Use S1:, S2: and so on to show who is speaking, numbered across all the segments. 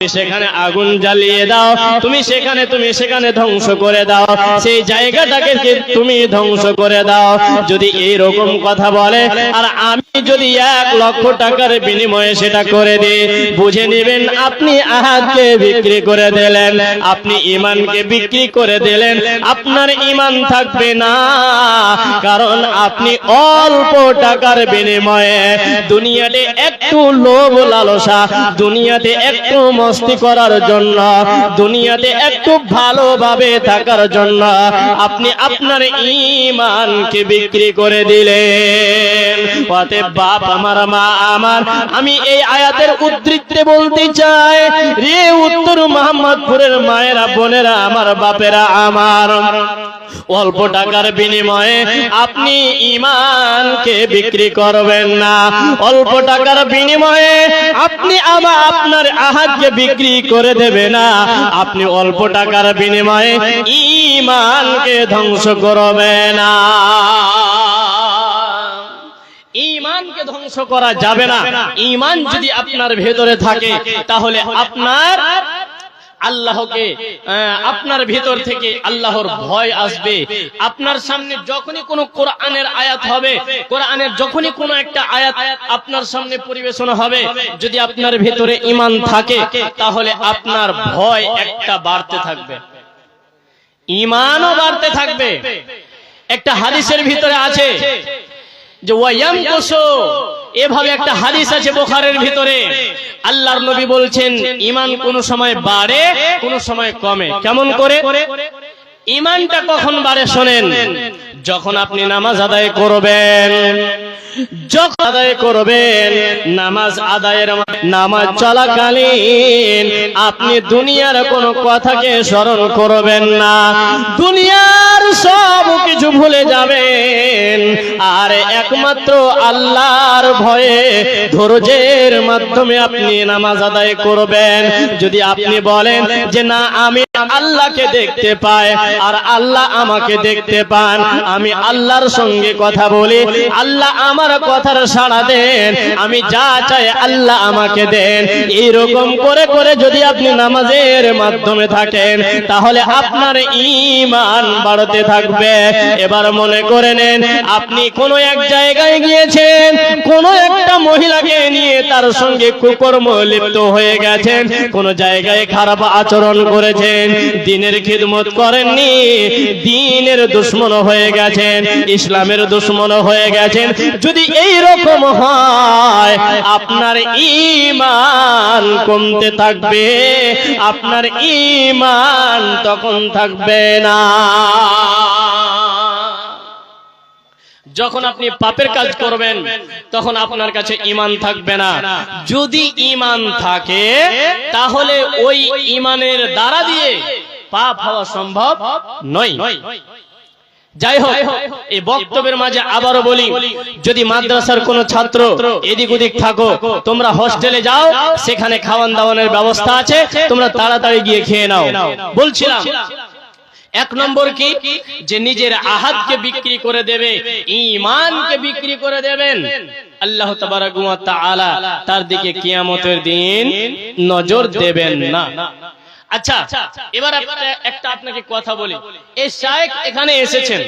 S1: সেখানে আগুন জ্বালিয়ে দাও, তুমি সেখানে তুমি সেখানে ধ্বংস করে দাও। সেই জায়গাটাকে তুমি ধ্বংস করে দাও? যদি এই রকম কথা বলে, আর আমি যদি এক লক্ষ টাকার বিনিময়ে সেটা করে দিই, বুঝে নেবেন আপনি আহাদকে বিক্রি করে দিলেন, আপনি ইমানকে বিক্রি করে দিলেন, আপনার ইমান থাকবে না। কারণ আপনি অল্প টাকার বিনিময়ে দুনিয়াতে একটু লোভ লালসা, দুনিয়াতে একটু মস্তি করার জন্য, দুনিয়াতে একটু ভালোভাবে থাকার জন্য আপনি আপনার ইমানকে বিক্রি করে দিলেন। অতএব বাপ আমার, মা আমার, আমি এই আয়াতের উদ্ধৃত্তে বলতে চাই। রে উত্তর মোহাম্মদপুরের মায়েরা, বোনেরা, আমার বাপেরা, আমার। অল্প টাকার বিনিময়ে আপনি ইমানকে বিক্রি করবেন না। অল্প টাকার বিনিময়ে আপনি আবার আপনার আহাতকে বিক্রি করে দেবে না। আপনি অল্প টাকার বিনিময়ে ইমানকে ধ্বংস করবে না। ধ্বংস করা যাবে না। ইমান যদি আপনার ভেতরে থাকে তাহলে আপনার আল্লাহকে আপনার ভেতর থেকে আল্লাহর ভয় আসবে। আপনার সামনে যখনই কোনো কোরআনের আয়াত হবে কোরআনের যখনই কোনো একটা আয়াত আপনার সামনে পরিবেশনা হবে যদি আপনার ভেতরে ইমান থাকে তাহলে আপনার ভয় একটা বাড়তে থাকবে। ইমানও বাড়তে থাকবে। একটা হাদিসের ভিতরে আছে যে ওয়ায়াম কোসো এভাবে একটা হাদিস আছে বোখারের ভিতরে। আল্লাহর নবী বলছেন, ইমান কোন সময় বাড়ে, কোন সময় কমে। কেমন করে? ইমানটা কখন বাড়ে শোনেন, যখন আপনি নামাজ আদায় করবেন। যখন আদায় করবেন, নামাজ আদায়ের নামাজ চলাকালীন আপনি দুনিয়ার কোন কথাকে স্মরণ করবেন না। দুনিয়ার সব কিছু ভুলে যাবেন। আর একমাত্র আল্লাহর ভয়ে ধৈর্যের মাধ্যমে আপনি নামাজ আদায় করবেন। যদি আপনি বলেন যে, না, আমি আল্লাহকে দেখতে পাই আর আল্লাহ আমাকে দেখতে পান, আমি আল্লাহর সঙ্গে কথা বলি, আল্লাহ আমার কথার সাড়া দেন। আমি যা চাই আল্লাহ আমাকে দেন। এইরকম করে করে যদি আপনি নামাজের মাধ্যমে থাকেন, তাহলে আপনার ইমান বাড়তে থাকবে। এবার মনে করে নেন, আপনি কোনো এক জায়গায় গিয়েছেন, কোনো একটা মহিলাকে নিয়ে তার সঙ্গে কুকর্ম লিপ্ত হয়ে গেছেন, কোন জায়গায় খারাপ আচরণ করেছেন, দিনের খিদমত করেননি, দিনের দুশ্মন হয়ে গেছেন, ইসলামের দুশ্মন হয়ে গেছেন যদি এই রকম হয়, আপনার ইমান কমতে থাকবে, আপনার ইমান তখন থাকবে না। যখন আপনি পাপের কাজ করবেন, তখন আপনার কাছে ইমান থাকবে না। যদি ইমান থাকে, তাহলে ওই ইমানের দ্বারা দিয়ে পাপ হওয়া সম্ভব নয়। যাই হোক, এই বক্তব্যের মাঝে আবারও বলি, যদি মাদ্রাসার কোন ছাত্র এদিক ওদিক থাকো, তোমরা হোস্টেলে যাও, সেখানে খাওয়ান দাওয়ানের ব্যবস্থা আছে, তোমরা তাড়াতাড়ি গিয়ে খেয়ে নাও। বলছিলাম, এক নম্বর কি? যে নিজের আহাতকে বিক্রি করে দেবে ইমানকে বিক্রি করে দেবেন। আল্লাহ তার দিকে কিয়ামতের দিন নজর দেবেন না। আচ্ছা এবার একটা- আপনাকে কথা বলি। এই শায়েখ এখানে এসেছেন।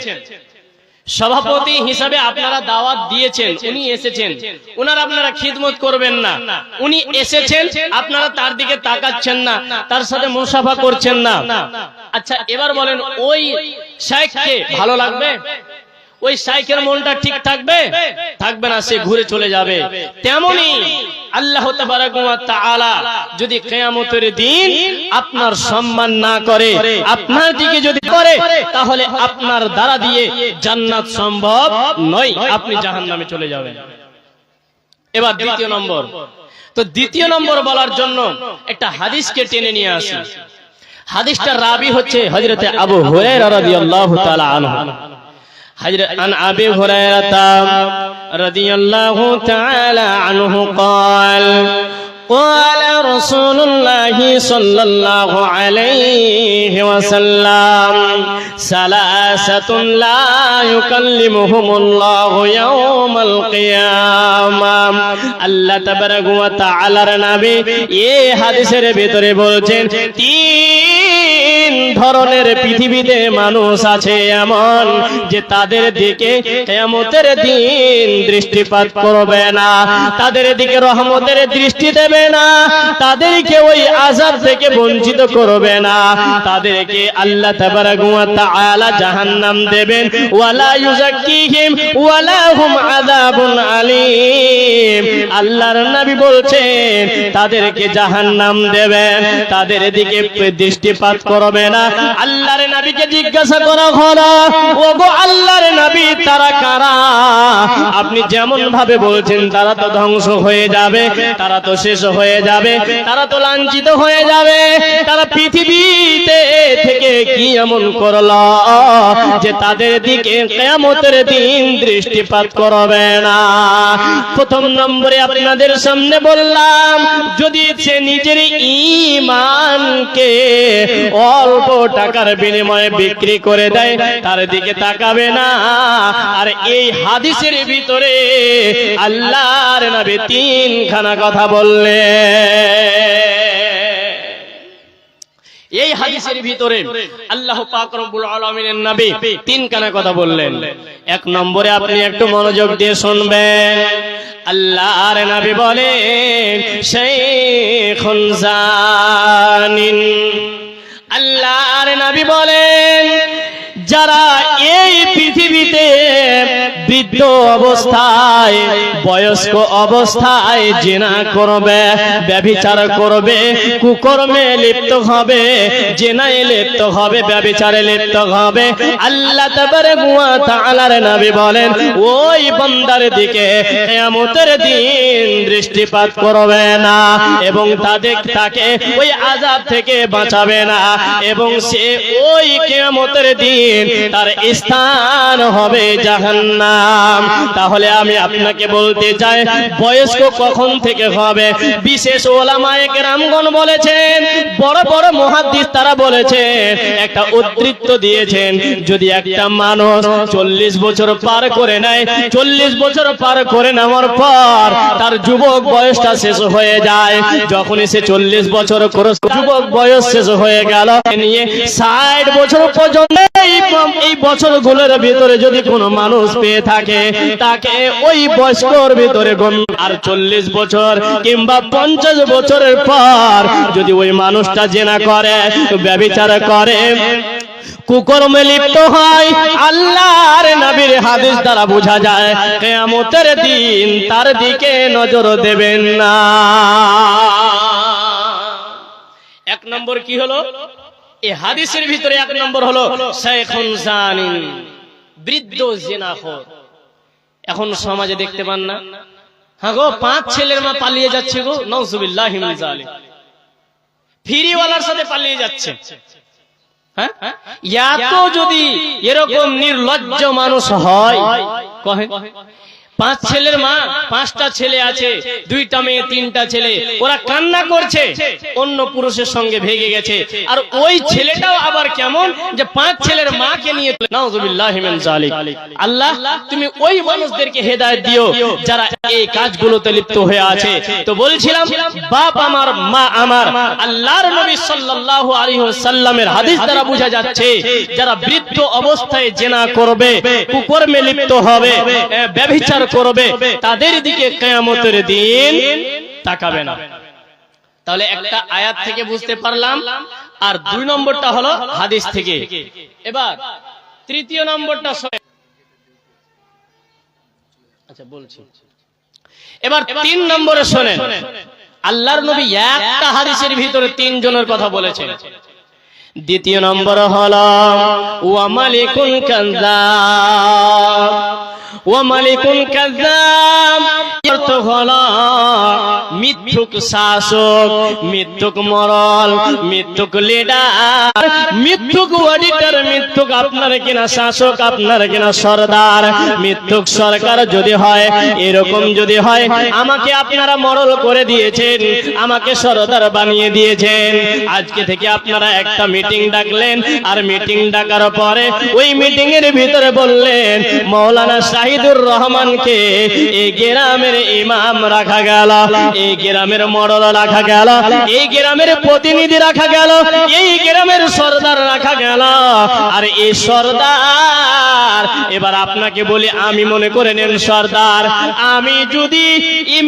S1: সভাপতি হিসাবে আপনারা দাওয়াত দিয়েছেন, উনি এসেছেন। ওনার আপনারা খিদমত করবেন না। উনি এসেছেন, আপনারা তার দিকে তাকাচ্ছেন না, তার সাথে মুসাফা করছেন না। আচ্ছা এবার বলেন, ওই শাইখকে ভালো লাগবে? ওই শাইখের মনটা ঠিক থাকবে? থাকবে না, সে ঘুরে চলে যাবে। তেমনি আল্লাহ যদি কিয়ামতের দিন আপনার সম্মান না করে, আপনার দিকে যদি করে, তাহলে আপনার দ্বারা দিয়ে জান্নাত সম্ভব নয়। আপনি জাহান্নামে চলে যাবেন। এবার দ্বিতীয় নম্বর। তো দ্বিতীয় নম্বর বলার জন্য একটা হাদিসকে টেনে নিয়ে আসি। হাদিসটার রাবি হচ্ছে হযরতে আবু হুরায়রা রাদিয়াল্লাহু তাআলা আনহু। حجر عن أبي هريرة رضي الله تعالى عنه قال قال رسول الله صلى الله عليه وسلم ثلاثة لا يكلمهم الله يوم القيامة আল্লাহ তাবারক ওয়া তাআলার নবী এই হাদিসের ভিতরে বলছেন তিন ধরনের পৃথিবীতে মানুষ আছে এমন যে তাদের দিকে কিয়ামতের দিন দৃষ্টিপাত করবে না। তাদের দিকে রহমতের দৃষ্টি দেবে না। তাদেরকে ওই আযাব থেকে বঞ্চিত করবে না। তাদেরকে আল্লাহ তাবারক ওয়া তাআলা জাহান্নাম দেবেন। ওয়ালা ইউজাক্কিহিম ওয়ালা হুম আযাবুন আলীম। আল্লাহর নবী বলছেন, তাদেরকে জাহান্নাম দেবেন। তাদের দিকে দৃষ্টিপাত করবে না। আল্লাহর নবীকে জিজ্ঞাসা করা হলো ওগো আল্লাহর নবী তারা কারা? আপনি যেমন ভাবে বলছেন, তারা তো ধ্বংস হয়ে যাবে, তারা তো শেষ হয়ে যাবে, তারা তো লাঞ্ছিত হয়ে যাবে। তারা পৃথিবীতে থেকে কি এমন করল যে তাদের দিকে কেয়ামতের দিন দৃষ্টিপাত করবে না? প্রথম নম্বরে আপনাদের সামনে বললাম, যদি সে নিজের ইমানকে অল্প টাকার বিনিময়ে বিক্রি করে দেয়, তার দিকে তাকাবে না। আর এই হাদিসের ভিতরে আল্লাহর নবী তিনখানা কথা বললে। এই হাদিসের ভিতরে আল্লাহ পাক রব্বুল আলামিনের নবী তিনখানা কথা বললেন। এক নম্বরে আপনি একটু মনোযোগ দিয়ে শুনবেন। আল্লাহর নবী বলেন শাইখুন জানিন। আল্লাহর নবী বলেন, যারা বৃদ্ধ অবস্থায়, বয়স্ক অবস্থায় জেনা করবে, ব্যভিচার করবে, কুকর্মে লিপ্ত হবে, জেনায় লিপ্ত হবে, ব্যভিচারে লিপ্ত হবে। আল্লাহ তাবারে ওয়া তাআলার নবী বলেন, ওই বান্দার দিকে কিয়ামতের দিন দৃষ্টিপাত করবে না এবং তাদের তাকে ওই আযাব থেকে বাঁচাবে না এবং সে ওই কিয়ামতের দিন তার স্থান হবে জাহান্নাম। তাহলে আমি আপনাকে বলতে চাই, বয়স্ক কখন থেকে হবে? বিশেষ ওলামায়ে কেরামগণ বলেছেন, বড় বড় মুহাদ্দিস তারা বলেছেন, একটা উদ্ধৃত্ত দিয়েছেন, যদি একটা মানুষ চল্লিশ বছর পার করে নেয়, চল্লিশ বছর পার করে নেওয়ার পর তার যুবক বয়সটা শেষ হয়ে যায়। যখনই সে চল্লিশ বছর যুবক বয়স শেষ হয়ে গেল নিয়ে ষাট বছর পর্যন্ত এই এই বছরগুলোর ভিতরে যদি কোনো মানুষ পেয়ে থাকে তাকে ওই বয়স্কর ভিতরে আর চল্লিশ বছর কিংবা পঞ্চাশ বছরের পর যদি ওই মানুষটা জেনা করে ব্যবচার করে, কুকর্মে লিপ্ত হয়, আল্লাহর নবীর হাদিস দ্বারা বোঝা যায়, কেয়ামতের দিন তার দিকে নজর দেবেন না। এক নম্বর কি হলো? এই হাদিসের ভিতরে এক নম্বর হলো, শেখুন জানিন, বৃদ্ধ জেনাখোর এখন সমাজে দেখতে পান না। হ্যাঁ গো পাঁচ ছেলের মা পালিয়ে যাচ্ছে গো নৌসুবিল্লাহ ফিরিওয়ালার সাথে পালিয়ে যাচ্ছে। হ্যাঁ? এত যদি এরকম নির্লজ্জ মানুষ হয় কহে? পাঁচ ছেলের মা, পাঁচটা ছেলে আছে, দুইটা মেয়ে, তিনটা ছেলে। ওরা কান্না করছে, অন্য পুরুষের সঙ্গে ভেগে গেছে। আর ওই ছেলেটাও আবার কেমন যে পাঁচ ছেলের মাকে নিয়ে আল্লাহ, তুমি ওই মানুষদেরকে হেদায়েত দিও, যারা এই কাজগুলোতে লিপ্ত হয়ে আছে। তো বলছিলাম, বাপ আমার, মা আমার, আল্লাহর নবী সাল্লাল্লাহু আলাইহি ওয়াসাল্লামের হাদিস দ্বারা বোঝা যাচ্ছে, যারা বৃদ্ধ অবস্থায় জেনা করবে, কুকর্মে লিপ্ত হবে ব্যভিচার করবে, তাদের দিকে কিয়ামতের দিন তাকাবে না। তাহলে একটা আয়াত থেকে বুঝতে পারলাম, আর দুই নম্বরটা হলো হাদিস থেকে। এবার, তৃতীয় নম্বরটা আচ্ছা বলছি। এবার তিন নম্বরে শোনেন, আল্লাহর নবী একটা হাদিসের ভিতরে তিন জনের কথা বলেছেন। দ্বিতীয় নম্বর হল, ওয়া মালিকুন ওয়া মালিকুন কাযযাব অর্থ হল মিথ্যুক শাসক, মিথ্যুক মরল, মিথ্যুক লিডার মিথ্যুক অডিটর মিথ্যুক আপনার কিনা শাসক, আপনার কিনা সর্দার, মিথ্যুক সরকার যদি হয়, এরকম যদি হয়, আমাকে আপনারা মরল করে দিয়েছেন, আমাকে সরদার বানিয়ে দিয়েছেন। আজকে থেকে আপনারা একটা মিটিং ডাকলেন, আর মিটিং ডাকার পরে ওই মিটিং এর ভিতরে বললেন, মৌলানা শাহিদুর রহমানকে এই গ্রামের ইমাম রাখা গেল এই গ্রামের মরল রাখা গেল, এই গ্রামের প্রতিনিধি রাখা গেল, এই গ্রামের সর্দার রাখা গেল। আর এই সর্দার, এবার আপনাকে বলি, আমি মনে করে নেন সর্দার, আমি যদি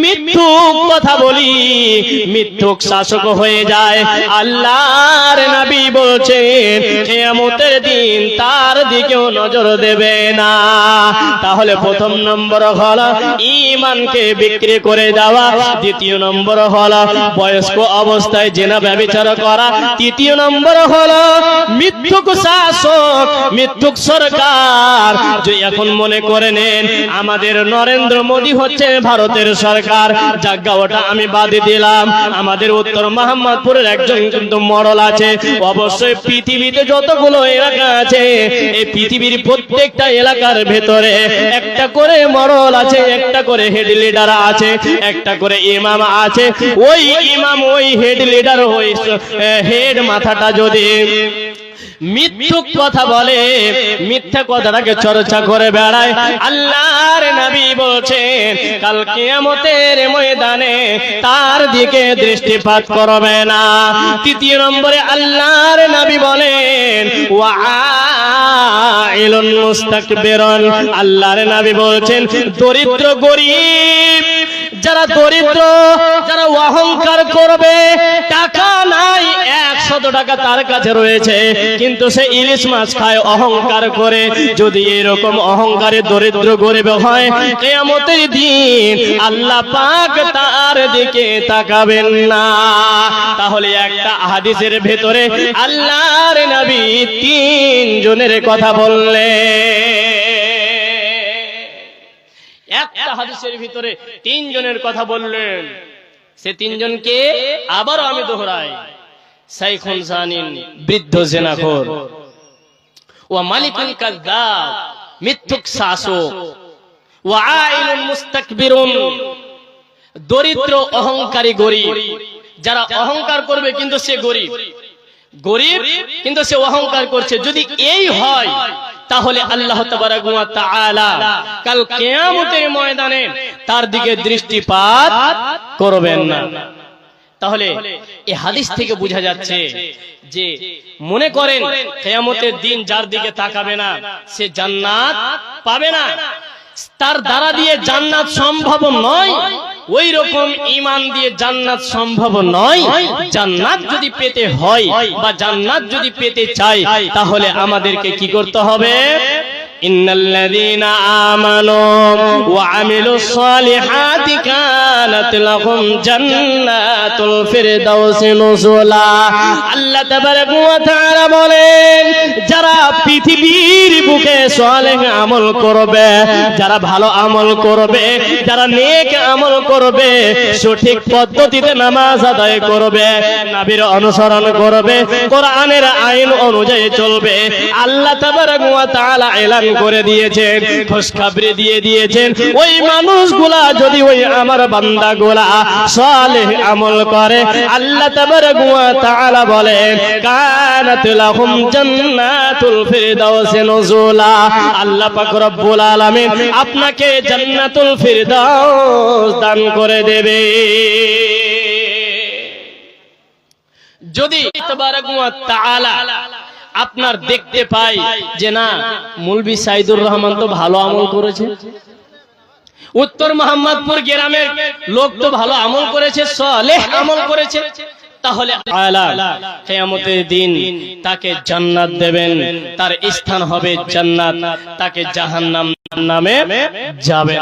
S1: মিথ্যুক কথা বলি, মিথ্যুক শাসক হয়ে যায়, আল্লাহর নবী বলছেন দিন দিকেও নজর দেবে না। তাহলে প্রথম নম্বর হলো ইমানকে বিক্রি করে দেওয়া। দ্বিতীয় নম্বর হলো বয়স্ক অবস্থায় জেনা ব্যবচার করা। তৃতীয় নম্বর হলো মিথ্যুক শাসক, মিথ্যুক সরকার। যে এখন মনে করে নেন, আমাদের নরেন্দ্র মোদী হচ্ছে ভারতের সরকার। জাগা ওটা আমি বাদে দিলাম। আমাদের উত্তর মোহাম্মদপুরের একজন কিন্তু মডল আছে। অবশ্যই পৃথিবীতে যতগুলো এলাকা আছে এই পৃথিবীর প্রত্যেকটা এলাকার ভেতরে একটা করে মরল আছে, একটা করে হেড লিডার আছে, একটা করে ইমাম আছে। ওই ইমাম ওই হেড লিডার ওই হেড মাথাটা যদি মিথ্যুক কথা বলে, মিথ্যা কথাটাকে চর্চা করে বেড়ায়। আল্লাহর নবী বলছেন, কাল কিয়ামতের ময়দানে তার দিকে দৃষ্টিপাত করবে না। তৃতীয় নম্বরে আল্লাহর নবী বলেন ওয়া ওয়াইলুন মুস্তাকবিরুন। আল্লাহর নবী বলছেন, দরিদ্র গরিব যারা দরিদ্র যারা অহংকার করবে টাকা নাই একশত টাকা তার কাছে রয়েছে। কিন্তু সে ইলিশ মাছ খায় অহংকার করে। যদি এরকম অহংকারে দরিদ্র গরিব হয় কেয়ামতের দিন আল্লাহ পাক তার দিকে তাকাবেন না। তাহলে একটা হাদিসের ভেতরে আল্লাহর নবী তিন জনের কথা বললেন। হাদিসের ভিতরে তিনজনের কথা বললেন। সে তিনজনকে আবারও আমি দোহরাই। সাইখুন জানিন বৃদ্ধ জেনাখোর। ও মালিকুল কাযযাব, মিথ্যুক শাসক। ও আইলুন মুস্তাকবিরুন, দরিদ্র অহংকারী গরিব। যারা অহংকার করবে কিন্তু সে গরিব। গরিব কিন্তু সে অহংকার করছে। যদি এই হয় তাহলে আল্লাহ কাল কিয়ামতের ময়দানে তার দিকে দৃষ্টিপাত করবেন না। তাহলে এই হাদিস থেকে বোঝা যাচ্ছে যে মনে করেন কিয়ামতের দিন যার দিকে তাকাবে না, সে জান্নাত পাবে না। তার দ্বারা দিয়ে জান্নাত সম্ভব নয়। ওই রকম ইমান দিয়ে জান্নাত সম্ভব নয়। জান্নাত যদি পেতে হয় বা জান্নাত যদি পেতে চাই তাহলে আমাদেরকে কি করতে হবে? إن الذين آمنوا وعملوا الصالحات كانت لهم جنات الفردوس نزلا আল্লাহ তাবারক ওয়া তাআলা বলেন যারা পৃথিবীর বুকে সালেহ আমল করবে যারা ভালো আমল করবে যারা নেক আমল করবে সঠিক পদ্ধতিতে নামাজ আদায় করবে নবীর অনুসরণ করবে কোরআনের আইন অনুযায়ী চলবে আল্লাহ তাবারক ওয়া তাআলা এলান করে দিয়েছেন, খুশখবরি দিয়ে দিয়েছেন। ওই মানুষগুলা যদি ওই আমার বান্দাগুলা সালেহ আমল করে, আল্লাহ তাবারক ওয়া তাআলা বলেন আপনাকে জান্নাতুল ফিরদাউস দান করে দেবে। যদি তাবারক ওয়া তাআলা আপনার দেখতে পাই যে না, মুলবি সাইদুর রহমান তো ভালো আমল করেছে। উত্তর মোহাম্মদপুর গ্রামের লোক তো ভালো আমল করেছে, সলেহ আমল করেছে। তাহলে দিন তাকে জান্নাত দেবেন। তার স্থান হবে জান্নাত। তাকে জাহান্নাম নামে যাবে।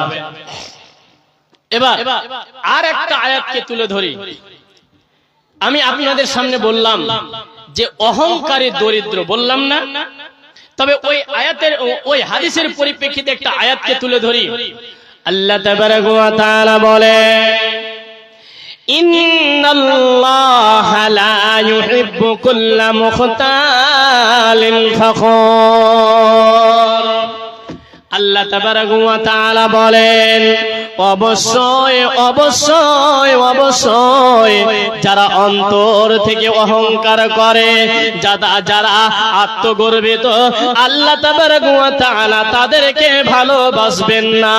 S1: এবার আর একটা আয়াতকে তুলে ধরি। আমি আপনাদের সামনে বললাম যে অহংকারী দরিদ্র, বললাম না? তবে ওই আয়াতের, ওই হাদিসের পরিপ্রেক্ষিতে একটা আয়াতকে তুলে ধরি। আল্লাহ তাআলা বলে, ইন্নাল্লাহা আল্লাহ তাআলা বলেন, অবশ্যই অবশ্যই অবশ্যই যারা অন্তর থেকে অহংকার করে যারা যারা আত্মগর্বিত, আল্লাহ তাআলা তাদেরকে ভালোবাসবেন না।